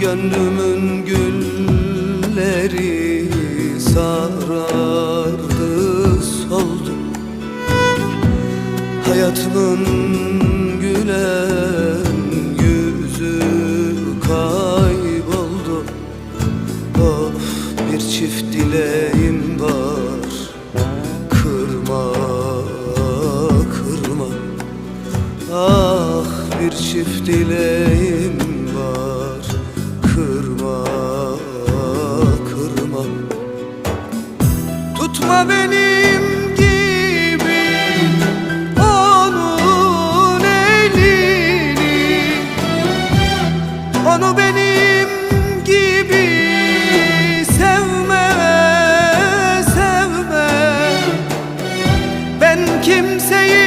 Gönlümün gülleri sarardı soldu. Hayatımın gülen yüzü kayboldu. Of bir çift dileğim var. Kırma, kırma. Ah bir çift dileğim Bakma benim gibi onun elini. Onu benim gibi sevme sevme. Ben kimseyi